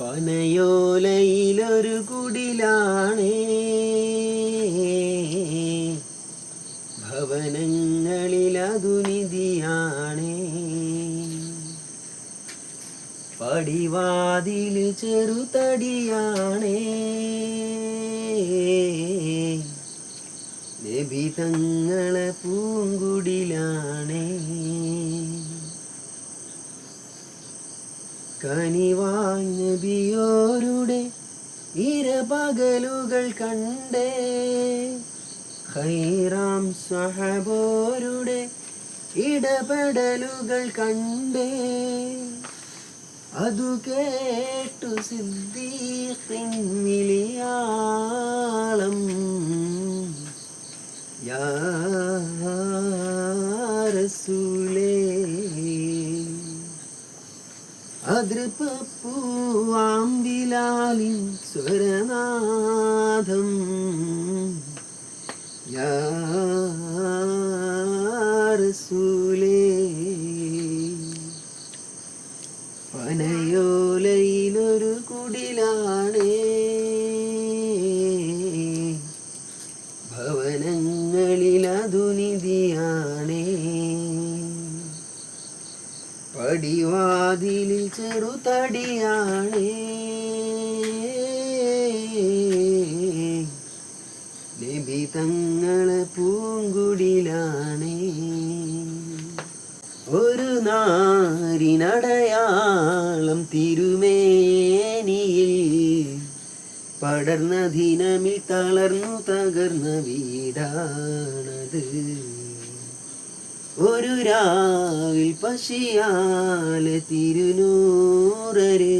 പനയോലയിലൊരു കുടിലാണേ. ഭവനങ്ങളിൽ നിധിയാണേ പടിവാതിൽ ചെറുതടിയാണേ. നബി തങ്ങളെ കനിവാൻ നബിയോരുടെ ഇരപകലുകൾ കണ്ടേ. ഹൈറാം സഹബോരുടെ ഇടപെടലുകൾ കണ്ടേ. അതു കേട്ടു സിദ്ദീഖിൻ അതൃപ്പൂവാമ്പിലാലിൻ സ്വരനാഥം. യാ പടിവാതിലിൽ ചെറുതടിയാണേ നബി തങ്ങളെ പൂങ്കുടിലാണേ. ഒരു നാരിനടയാളം തിരുമേനിയിൽ പടർന്ന ദിനമിൽ തളർന്നു തകർന്ന വീടാണത്. ഒരു രാവിൽ പശിയാലെ തിരുനൂറര്.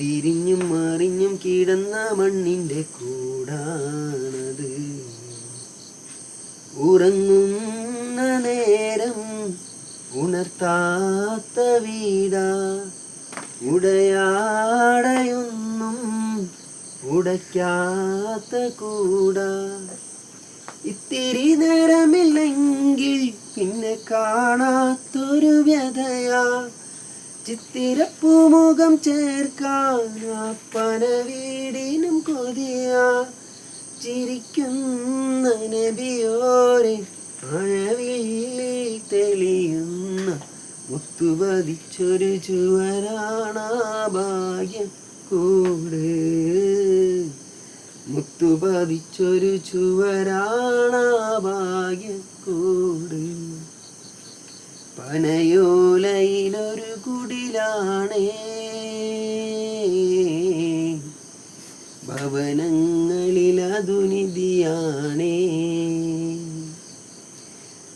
തിരിഞ്ഞും മറിഞ്ഞും കിടന്ന മണ്ണിന്റെ കൂടാണത്. ഉറങ്ങുന്ന നേരം ഉണർത്താത്ത വീടാ. ഉടയാടയൊന്നും ഉടയ്ക്കാത്ത കൂടാ. ഇത്തിരി നേരമില്ലെങ്കിൽ ചിത്തിരപ്പൂമുഖം ചേർക്കാൻ വീടിനും കൊതിയ. ചിരിക്കുന്ന നബിയോരെ മഴവില്ലിൽ തെളിയുന്ന മുത്തുപതിച്ചൊരു ചുവരാണ ഭാഗ്യം കൂട്. മുത്തുപതിച്ചൊരു ചുവരാണാ ഭാഗ്യക്കൂട് പനയോലയിലൊരു കുടിലാണേ ഭവനങ്ങളിലതു നിധിയാണേ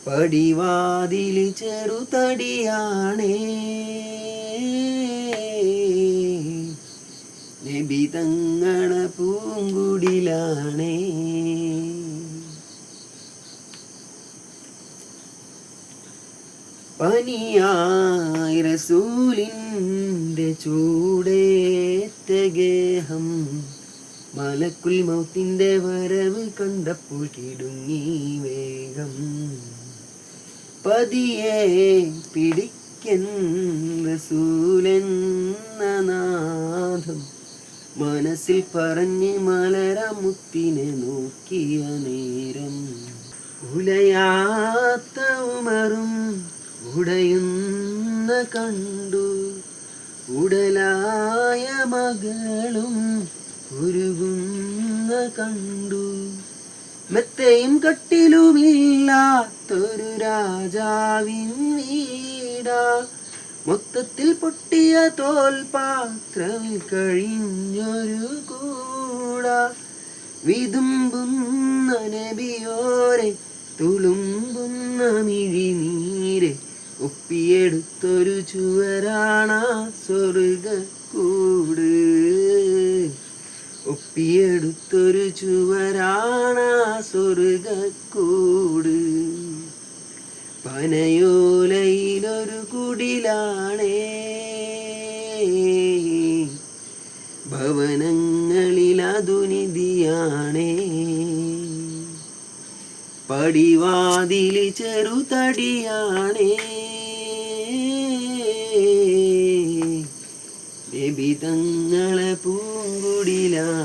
പടിവാതിൽ ചെറുതടിയാണേ. നബി തങ്ങണ പൂങ്കുടിലാണേ. പനിയായി റസൂലിന്റെ ചൂടേറ്റ ഗേഹം മലക്കുൽ മൗത്തിന്റെ വരവ് കണ്ടപ്പോൾ കിടുങ്ങി വേഗം. പതിയെ പിടിക്കൻ റസൂലെന്ന നാഥം മനസ്സിൽ പറഞ്ഞ് മലരമുത്തിനെ നോക്കിയ നേരം. ഉലയാത്ത ഉമറും ഉടയുന്ന കണ്ടു. ഉടലായ മകളും ഉരുകുന്ന കണ്ടു. മെത്തയും കട്ടിലുമില്ലാത്തൊരു രാജാവിൻ വീടാ. മൊത്തത്തിൽ പൊട്ടിയ തോൽപാത്രമിൽ കഴിഞ്ഞൊരു കൂട. വിതുമ്പുന്ന നബിയോരെ തുളുമ്പുന്ന മിഴിനീരെ ഒപ്പിയെടുത്തൊരു ചുവരാണ സ്വർഗ കൂട് ഒപ്പിയെടുത്തൊരു ചുവരാണ സ്വർഗ കൂട് പനയോലയിലൊരു കുടിലാണേ. ഭവനങ്ങളിൽ അതുനിധിയാണേ പടിവാതിൽ ചെറുതടിയാണേ. നബി തങ്ങളെ പൂങ്കുടിലാണേ